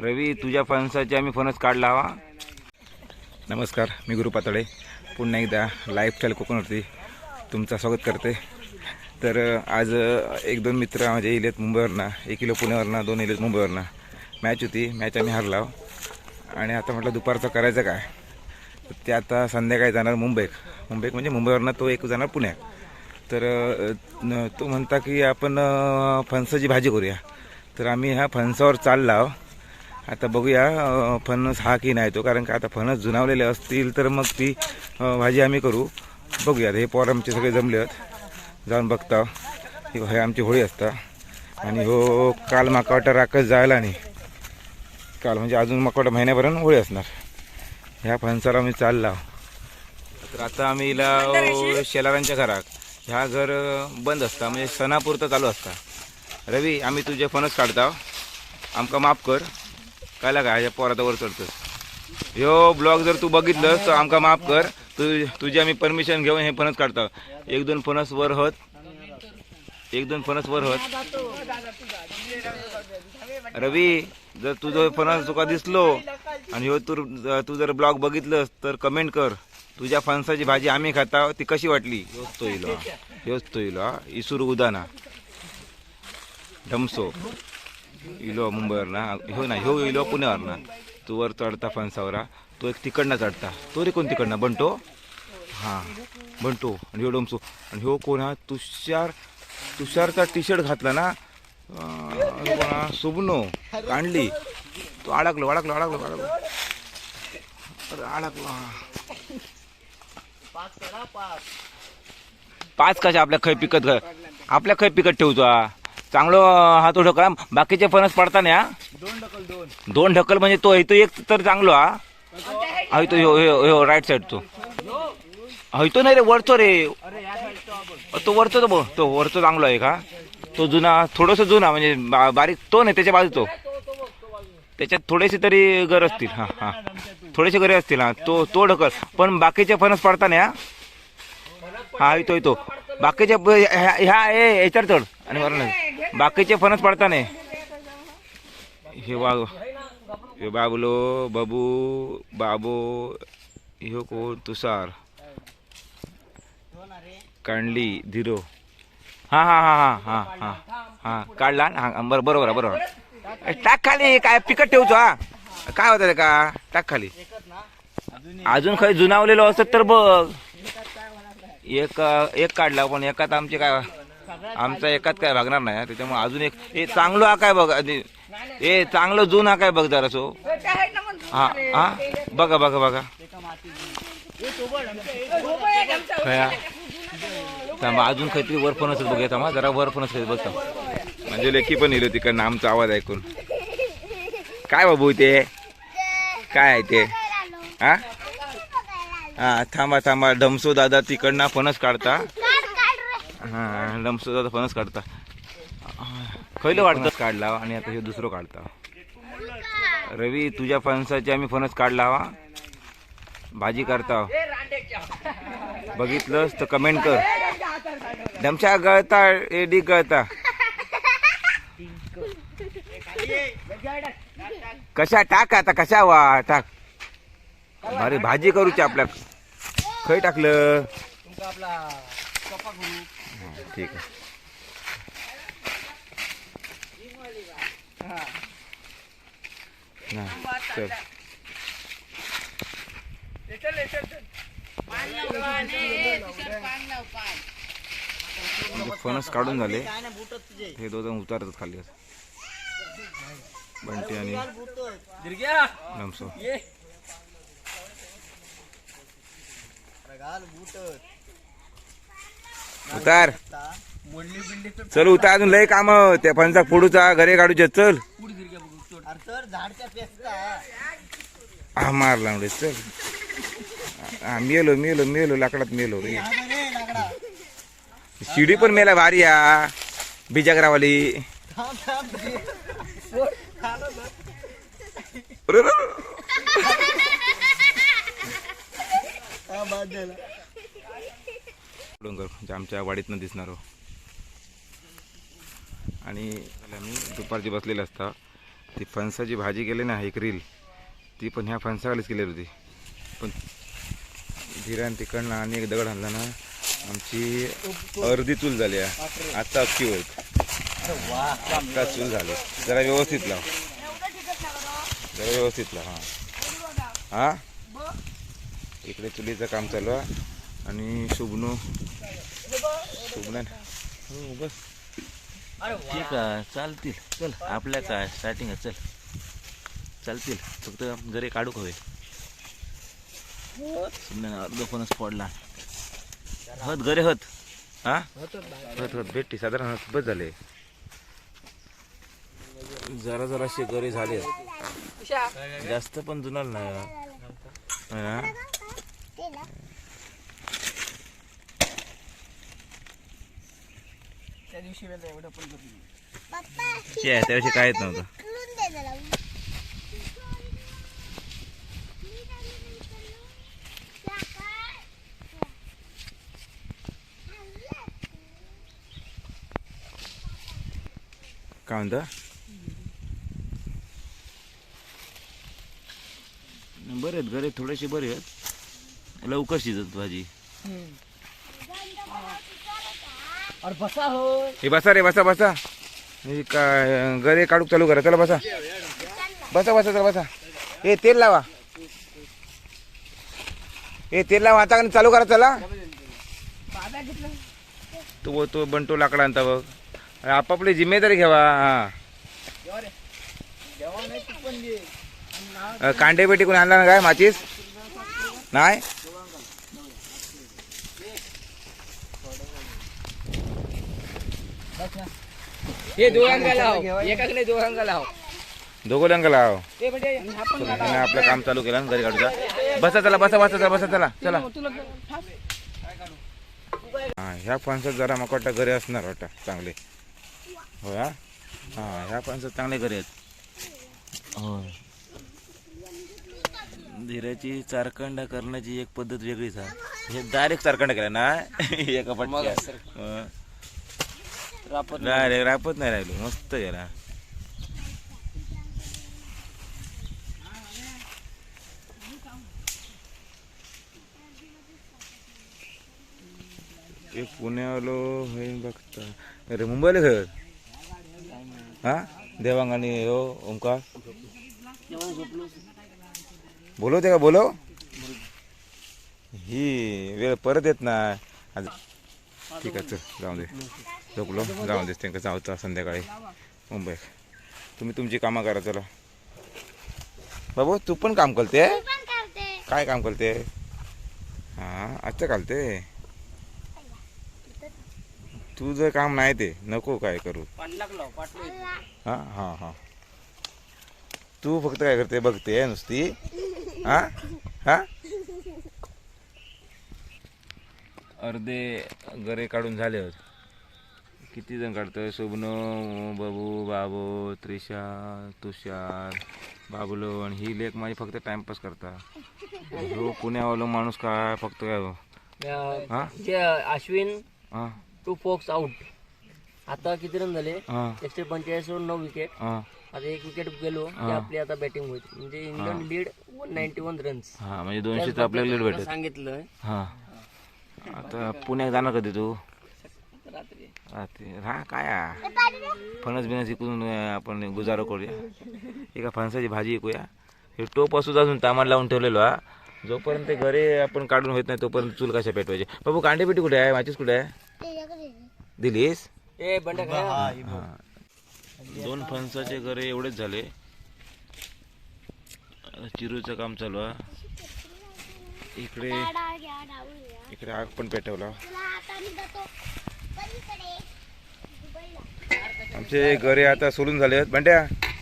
रवी तुझ्या फणसाची आम्ही फणस काढला हवा. नमस्कार मी गुरु पातळे. पुन्हा एकदा लाईफस्टाईल कोकणवरती तुमचं स्वागत करते. तर आज एक दोन मित्र माझे येलेत मुंबईवरनं. एक किलो पुण्यावरनं दोन येलेत मुंबईवरनं. मॅच होती मॅच आम्ही हरलाव आणि आता म्हटलं दुपारचं करायचं काय? तर ते आता संध्याकाळी जाणार मुंबईत मुंबईत म्हणजे मुंबईवरनं तो एक जाणार पुण्यात. तर तो म्हणता की आपण फणसाची भाजी करूया. तर आम्ही ह्या फणसावर चालला आहो. आता बघूया फणस हा की नाही तो? कारण का आता फणस जुनावलेले असतील तर मग ती भाजी आम्ही करू. बघूयात हे पोर आमचे सगळे जमले आहेत. जाऊन बघता. हे हे आमची होळी असता. आणि हो काल माकावटा राखच जायला नाही काल म्हणजे अजून माकावटा महिन्यापर्यंत होळी असणार. ह्या फणसाला आम्ही चालला. तर आता आम्ही इला शेलारांच्या घरात. ह्या घर बंद असता. म्हणजे सणापुरतं चालू असता. रवी आम्ही तुझे फणस काढता. आमका माफ कर. कायला काय ह्या पोराचा वर चढतोस. ह्यो ब्लॉग जर तू बघितलंस तर आमका माफ कर. तु तुझी आम्ही परमिशन घेऊन हे फणस काढता. एक दोन फणस वर हत. एक दोन फणस वर हत. रवी जर तुझं फणस तुका दिसलो आणि ह्यो तू तू जर ब्लॉग बघितलंस तर कमेंट कर. तुझ्या फणसाची भाजी आम्ही खाता ती कशी वाटली? ह्योच तो इलो हा. ह्योच तो इलो हा. उदाना. ढमसो. इलो मुंबईवर ना ह्यो ना ह्यो इलो पुण्यावर ना तू वर चढता फणसावरा तो एक तिकडनं चढता. तो रे कोण तिकडनं? बंटो? हां बंटो आणि ह्यो डोमसो. आणि ह्यो कोण हा? तुषार तुषारचा टी शर्ट घातला ना? अं, सुबनो कांडली. तो अडकलो अडकलो अडकलो अडकलो. अरे अडकलो पाच कशा आपल्या खै पिकत आपल्या खै पिकत ठेवतो हा. चांगलं हात ढकल. हा. बाकीचे फणस पडताना हा. दोन ढकल म्हणजे तो इथं एक तर चांगलो हा. हा ह्यो राईट साईड तो. हा इथं नाही रे वरचो रे. तो वरचो तो बघ तो वरचो चांगलो आहे का तो जुना थोडस जुना म्हणजे बा- बारीक तो नाही त्याच्या बाजू तो. त्याच्यात थोडेसे तरी घर असतील हा हा. थोडेसे घरे असतील हा. तो तो ढकल. पण बाकीचे फणस पडताना हा. हा येतो येतो बाकीचे ब- ह्या ह्या- हे याच्यावर चढ. आणि नाही. बाकीचे फणस पडताना हे वाघ हे बाबलो बाबू बाबू ह्यो कोण? तुषार. कांडली धीरो. हा हा हा हा हा हा हा. काढला ना? बरं बरोबर आहे, बरोबर टाक खाली काय पिकट ठेवतो हा. काय होतं रे का? टाक खाली. अजून काही जुनावलेलो असत तर बघ. एक एक काढला पण एकात आमचे काय? आमचा एकात काय भागणार नाही हा. त्याच्यामुळे अजून एक हे चांगलं हा काय बघ. हे चांगलं जुन हा काय बघ जरा सो. हा हा बघा बघा बघा. खया थांबा अजून काहीतरी वर पण असेल बघूया. थांबा जरा वर पण असेल बघता. म्हणजे लेखी पण येईल तिकडनं आमचा आवाज ऐकून. काय बाबू ते? काय आहे ते? हा? हा थांबा थांबा. ढमसो दादा तिकडनं फणस काढता. हा ढमसो फणस काढता. खैलं वाटतं काढला आणि आता हे दुसरं काढता. रवी तुझ्या फणसाचे आम्ही फणस काढला हवा. भाजी करता. बघितलंस तर कमेंट कर. डमशा गळता एडी गळता. कशा टाक आता कशा वा टाक. अरे भाजी करूची आपल्या. खय टाकलं? ठीक आहे. ना, चल. म्हणजे फणस काढून झाले. हे दोघं उतारतात खाली. असं. बंटी आणि नमसो उतार. चल उतार अजून लय काम त्या फणसा फोडूचा घरे काढूचे चल. हा मारला म्हणजे चल. हा मेलो मेलो मेलो लाकडात मेलो रे. शिडी पण मेला भारी या बिजागरावाली. अरे रे रे. डोंगर म्हणजे आमच्या वाडीतनं दिसणार हो. आणि आम्ही दुपारची बसलेले असता. ती फणसाची भाजी केली ना एक रील. ती पण ह्या फणसाखालीच केलेली होती. पण धीरान तिकडनं आणि एक दगड आणला ना आमची अर्धी चूल झाली आहे. आत्ता अख्खी होत आत्ता चूल झाली. जरा व्यवस्थित लाव. जरा व्यवस्थित लाव हां. हां? इकडे चुलीचं काम चालू आहे. आणि शुभनू हो बस. ठीक आहे चालतील. चल आपल्या काय स्टार्टिंग आहे चल. चालतील. फक्त जरी काढू हवे अर्ध फणस पडला हत घरे हत. हा? होत होत. भेटती साधारण होत. बस झाले. जरा जराशे गरे झाले. जास्त पण जुनाल नाही हा? ते आहे, त्याविषयी काहीच नव्हतं. काय म्हणतं? बरे आहेत घरे थोडेसे बरे आहेत. लवकर शिजत भाजी. अरे बसा हो हे बसा रे बसा बसा. हे काय गरे काढूक चालू करा चला बसा. बसा बसा चला बसा. हे तेल लावा. हे तेल लावा आता चालू करा चला. तो तो बंटो लाकडा आणता बघ. आपापली जिम्मेदारी घ्यावा हा. कांडे पेटी कोणी आणला ना काय माचीस? नाही? हे दोघांना लाव. एकाक नाही दोघांना लाव. दोघं लंग लाव. ते म्हणजे आपण आपलं काम चालू केलं ना घरी काढूचा बसा चला बसा बसा चला बसा चला चला. हा ह्या फणसात जरा मग वाटतं घरी असणार वाटतं चांगले. हो हा? हा ह्या फणसात चांगले घरी आहेत. होय. धीराची चारखंडा करण्याची एक पद्धत वेगळीच आहे. हे डायरेक्ट सारखं केलं ना? एका रापत डायरेक्ट रापत नाही राहिलो. मस्त गेला एक पुण्यावालो हे बघता. अरे मुंबईला खेळ हा? देवांग आणि हो ओंकार? बोलवते का? बोलव. ही वेळ परत येत ना आज ठीक आहे चल जाऊ दे. झोपलो. जाऊ दे त्यांना जाऊचा संध्याकाळी. मुंबई तुम्ही तुमची कामं करा चला. बाबू तू पण काम करते? काय काम करते? हां अच्छा घालते? तुझं काम नाही ते नको काय करू. हां हां हां. तू फक्त काय करते? बघते नुसती. हां? हां? अर्धे गरे काढून झाले होत. किती जण काढतोय? शोभनो बाबू बाबू त्रिशा तुषार बाबुलो आणि ही लेख माझी फक्त टाइमपास करता. हो पुण्यावालो माणूस काय फक्त काय हो? हा? जे अश्विन हां. To Foakes out. आता किती रन झाले? एकशे पंचेचाळीस वर नऊ विकेट आता एक विकेट गेलो की आपली आता बॅटिंग होईल. म्हणजे England lead one ninety one runs हां म्हणजे दोनशेचं आपल्याला लीड भेटत सांगितलं हां. आता पुण्यात जाणार कधी तू? रात्री. हा काय? फणस बिनस इकडून आपण गुजारो करूया. एका फणसाची भाजी ऐकूया. हे टोप असू अजून तामान लावून ठेवलेलो हा. जोपर्यंत ते घरी आपण काढून होत नाही तोपर्यंत चूल कशा पेटवायचे? बाबू कांडे पेटी कुठे आहे? माचीस कुठे आहे? दिलीस? ए हां दोन फणसाचे घरे एवढेच झाले. चिरूचं काम चालू आहे. इकडे इकडे आग पण पेटवला. आमचे घरे आता सोलून झाले आहेत. बंड्या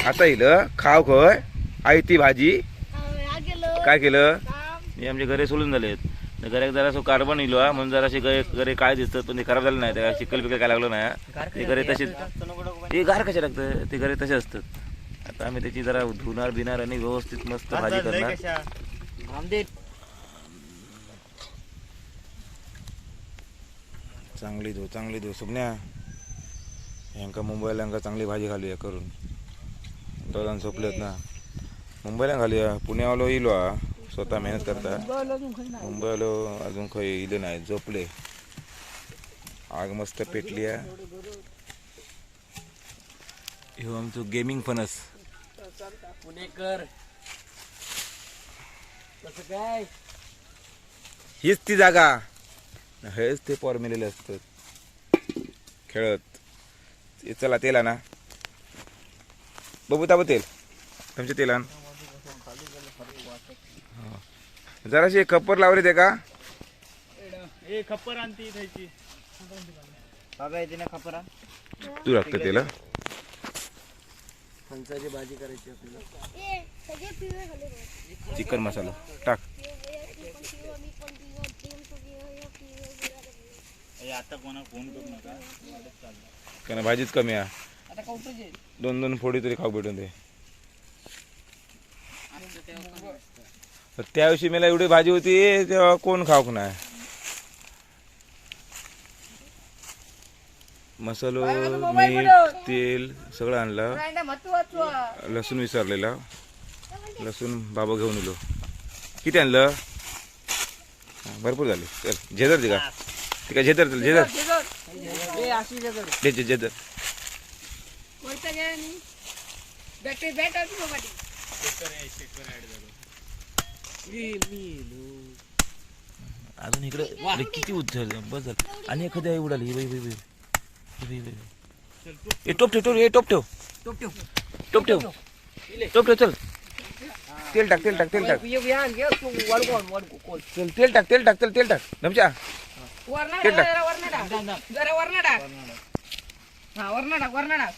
आता येईल. खाव खय आई ती भाजी. काय केलं? हे आमचे घरे सोलून झाले आहेत. घरात जरा असं कार्बन इलो हा. म्हणून जरासे घरे घरे काय दिसतात पण ते खराब झालं नाही त्या चिकल बिकल काय लागलं नाही ते घरे तसेच ते गार कशा लागतं? ते घरे तसे असतात. आता आम्ही त्याची जरा धुणार बिनार आणि व्यवस्थित मस्त भाजी करणार. चांगली धुव चांगली धुव सुकण्या ह्यांका मुंबईला ह्यांका चांगली भाजी घालूया करून. तो झोपलेत ना. मुंबईला घालूया पुण्यावालो येलो हा. स्वतः मेहनत करता. मुंबईवालो अजून खंय येले नाही झोपले. आग मस्त पेटली आहे ह्यो आमचो गेमिंग फणस. पुणेकर. कसं काय? हीच ती जागा. हेच ते पोर मेलेले असतात. खेळत. ते चला तेला ना बघू ताबो तेल. तुमचे तेल आण हा. जराशी खप्पर लावले ते का? ए खप्पर आणती खायची बाबा येते ना खप्परा तू लागतं तेल? फणसाची भाजी करायची आपल्याला. ए सगळे पिवळे झाले बघ. चिकन मसाला. टाक पिवळे, ते पण पिवळं, मी पण पिवळं, प्रेम पण पिवळं, हे पिवळं, गुलाब पिवळं. ए, आता कोणा फोन करू नका. कारण भाजीच कमी आहे. दोन दोन फोडी तरी खाऊ भेटून ते तर त्या दिवशी मला एवढी भाजी होती तेव्हा कोण खाऊक नाही. मसालो मीठ तेल सगळं आणलं. लसूण विसरलेला. लसूण बाबा घेऊन येलो किती आणलं? भरपूर झाले. चल झेदर ते का? ते काय झेदर चल झेदर ए अशी जगड झे झे- झेदर अजून इकडे अरे किती बस झालं आणि एखाद्या उडाली हे बाई बाई बाई. हे. ए टोप ठेव टोप ए टोप ठेव टोप ठेव टोप ठेव टोप ठेव चल तेल टाक तेल टाक तेल टाक ये ये आण, घे, तू वळकोण, वळको, कोण. चल तेल टाक तेल टाक चल तेल टाक धमच्या वरना टाक. जरा वरना टाक. जरा वरना टाक. हा वरना टाक वरना टाक.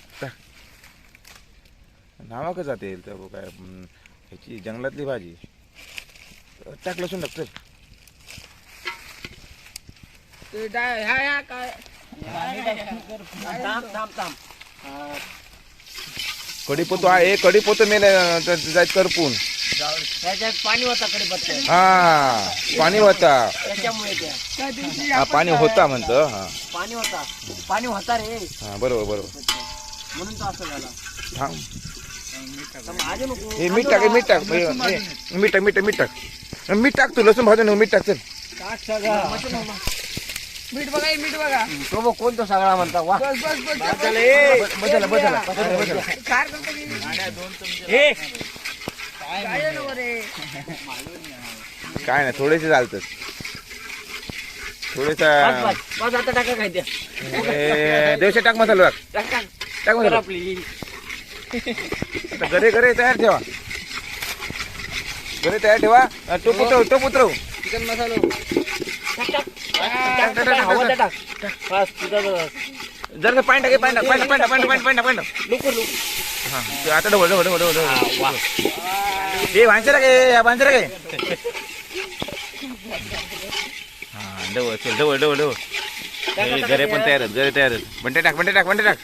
नावा का जाते त्या काय हम्म, ह्याची जंगलातली भाजी. टाक लसूण टाक चल. ते ह्या काय? आहे कढीपोतो मेले जायत करपून. त्याच्यात पाणी होता कडे हा पाणी होता. त्याच्यामुळे हा पाणी होता म्हणतं हा. पाणी होता. पाणी होता रे. हा बरोबर बरोबर. म्हणून तो असं झाला. थांब हे मीठ टाक हे मीठ टाक. मीठ टाक मीठ मीठ टाक. मीठ टाक तू लसूण भाजून मीठ टाक चल. मीठ बघा हे मीठ बघा. तो सगळा म्हणता वा. बस बस बस बदला बदला बदला खार करतो की काय रे? काय नाही थोडेसे चालतात बस थोडेसा बस बस आता टाका काय त्या ए, देवशे टाक मसाला टाक. टाक मसाला. आपली. आता गरे गरे तयार ठेवा. गरे तयार ठेवा. टोप उतरव टोप उतरव चिकन मसाला. टाक टाक. टाक बस तुझा जर पाणी टाके पाणी टाक पाणी टाक पाणी टाक पाणी टाक पाणी टाक पाणी टाक. लुकर लुक हा ते आता डबल डबल डबल डबल वा. हा डबल चल डबल हे गरे पण तयार गरे तयार बंटे टाक बंटे टाक बंटे टाक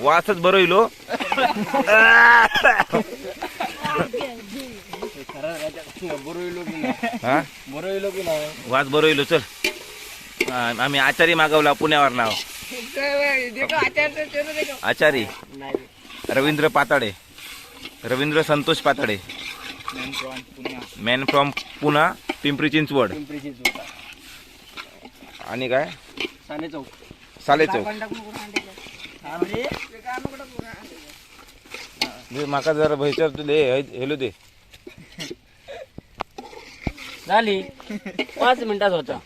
वासच बरं हा नाही वास बरं येलो चल आम्ही आचारी मागवला पुण्यावर नाव आचारी. Ravindra Patade. Ravindra Santosh Patade. Man from Puna Pimpri Chinchwad. आणि काय? साले चौक. साले चौक माका जरा भैचर दे हेलो दे. झाली. पाच मिनिटात होता.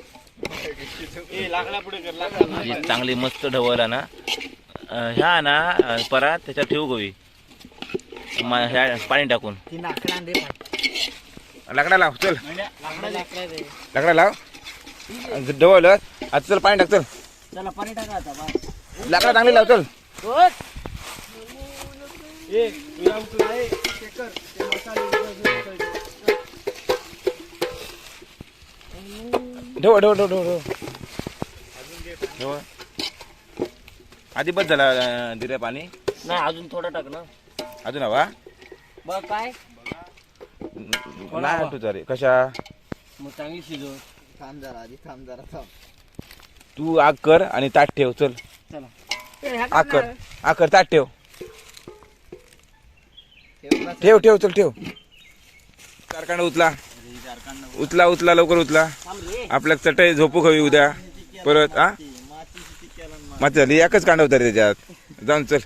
लाकडा पुढे कर लाकडा चांगली मस्त ढवळला ना. ह्या ना अं, परात त्याच्यात ठेवू गवी ह्या पाणी टाकून. लाकडा लाव चल. लाकडा लाकडा रे लाकडा लाव. ढवळलं आता चल पाणी टाक चल. चला पाणी टाका आता बस लाकडा चांगली लाव चल. ए ढवळ ढवळ ढवळ ढवळ ढवळ आधी बस झाला दिऱ्या पाणी. नाही अजून थोडं टाक ना. अजून हवा? बघ काय. नाही तू रे कशा? मग चांगली शिजव. थांब जरा आधी थांब जरा थांब. तू आग कर आणि ताट ठेव चल. चला. आकर आकर ताट ठेव. ठेव ठेव चल ठेव. कारखाना उचला. उचला उचला लवकर उचला आपल्या चटई झोपू खावी उद्या. परत आ माती झाली एकच कांदा होता रे त्याच्यात. जाऊन चल.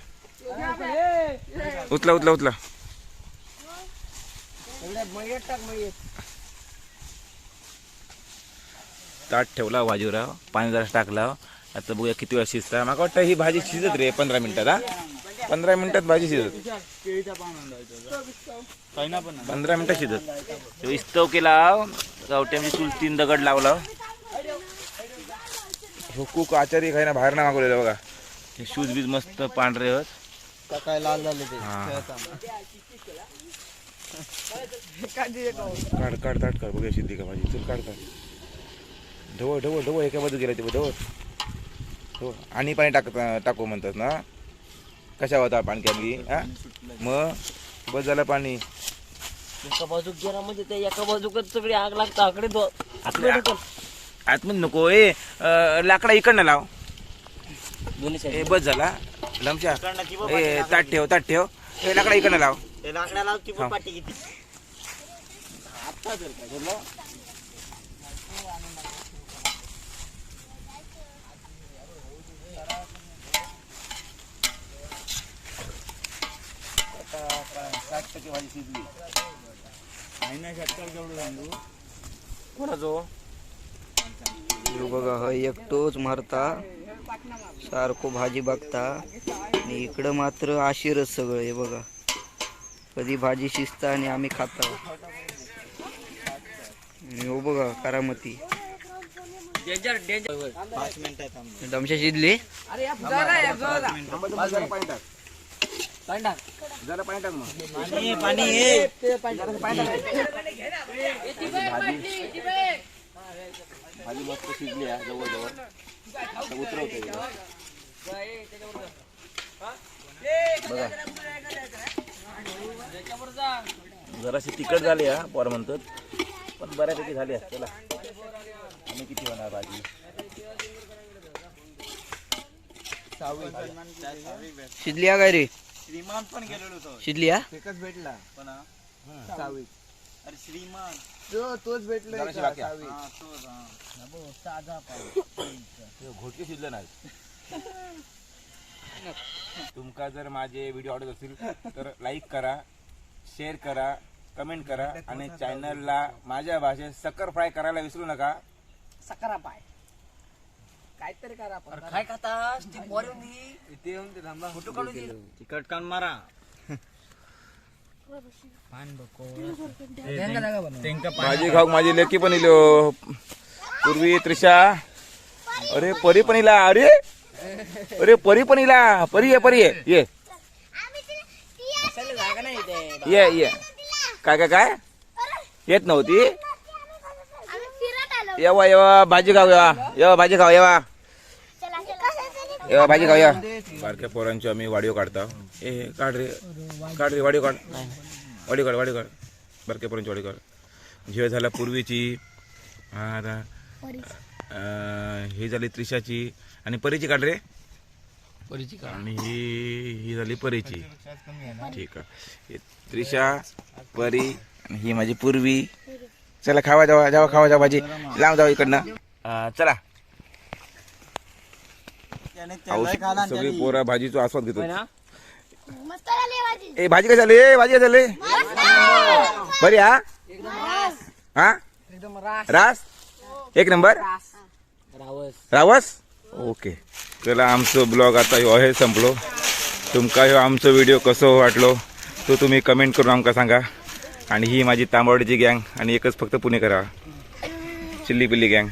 उचला उचला उचला ताट ठेवला भाजीवर पाणी जरा टाकला. आता बघूया किती वेळा शिजता मला वाटतं ही भाजी शिजत रे पंधरा मिनिटात हा? पंधरा मिनिटात भाजी शिजत. काही ना पंधरा मिनिटात शिजत. तो इस्तव केला गावट्यामध्ये चूल तीन दगड लावला. हो कुक आचारी खायना बाहेर ना मागवलेलं बघा. हे शूज बीज मस्त पांढरे होत काय लाल झाले हा. काढ काढ ताट काढ. बघूया शिजली का भाजी. चल काढ काढ. ढवळ ढवळ ढवळ एका बाजू गेला ते ढवळ. ढवळ आणि पाणी टाक टाकू म्हणतात ना. कशा होता पाणी कॅनली हा? मग बस झालं पाणी. एका बाजूक गेला म्हणजे ते एका बाजूकच सगळी आग लागतं आकडे दो आकडे ढकल. आतमध्ये नको ए अं, लाकडा इकडनं लाव. दोन्ही ए साईड बस झाला. लमच्या ए ताट ठेव ताट ठेव. ए लाकडा इकडनं लाव. ते लाकडा लाव की हा. पाठी किती कोणाचो ह्यो बघा हा एकटोच मारता. सारखो भाजी बघता. आणि इकडं मात्र आशिरच सगळं हे बघा. कधी भाजी शिजता आणि आम्ही खाता. हो बघा करामती. Danger danger. पाच मिनिटात थांब. दमशा शिजली? अरे पाणी टाक. जरा पाणी टाक मग. पाणी भाजी. मस्त शिजली आहे जवळ जवळ उतरवते जराशी तिखट झाली हा पोर म्हणतात. पण बऱ्यापैकी झाली आहे चला. आणि किती होणार भाजी? शिजली हा काय रे? श्रीमान पण गेलेलो तो शिजली हा? एकच भेटला. पण हा. सावी अरे श्रीमान. तो तोच भेटला जराशी बाकी आहे. हा तोच हा. घोटके शिजले नाही तुमका जर माझे व्हिडिओ आवडत असतील तर लाईक करा शेअर करा कमेंट करा आणि चॅनलला माझ्या भाषेत सकर फ्राय करायला विसरू नका. सकरा पाय काहीतरी करा आपण काय खातास ती पोरं इथे येऊन ते थांबा. फोटो काढून दे. तिकट कान मारा. भाजी खाऊ माझी लेकी पण इलो. पूर्वी त्रिशा अरे परी पण इला. अरे. अरे परी पण इला. परी ये परी ये. ये. जागा नाही इथे. ये ये. काय काय काय? येत नव्हती. आम्ही फिरत आलो. येवा येवा. भाजी खाऊ येवा. येवा भाजी खाऊ येवा. येवा भाजी खाऊ या बारक्या पोरांची आम्ही वाडिओ काढता. ए हे, काढ रे. काढ रे वाडिओ काढ. वाडिओ काढ वाडिओ काढ. बारक्या पोरांची वाडिओ काढ. झेळ झाला पूर्वीची. आता अं, ही झाली त्रिशाची. आणि परीची काढ रे. आणि ही ही झाली परीची. ठीक आहे. ही त्रिशा परी आणि ही माझी पूर्वी. चला खावा जावा जावा खावा जावा भाजी. लांब जावा इकडनं. अं, चला. सगळी पोरा भाजीचा आस्वाद घेतो मस्त झाली भाजी. ए भाजी कशी झाली ए, भाजी कशी झाली बरी हा? हा? रास. रास? एक नंबर? रावस. रावस? ओके. चला आमचं ब्लॉग आता ह्यो आहे संपलो. तुमका ह्यो आमचो व्हिडिओ कसो वाटलो तो तुम्ही कमेंट करून आमका सांगा. आणि ही माझी तांबवडीची गँग आणि एकच फक्त पुणे करा चिल्ली पिल्ली गँग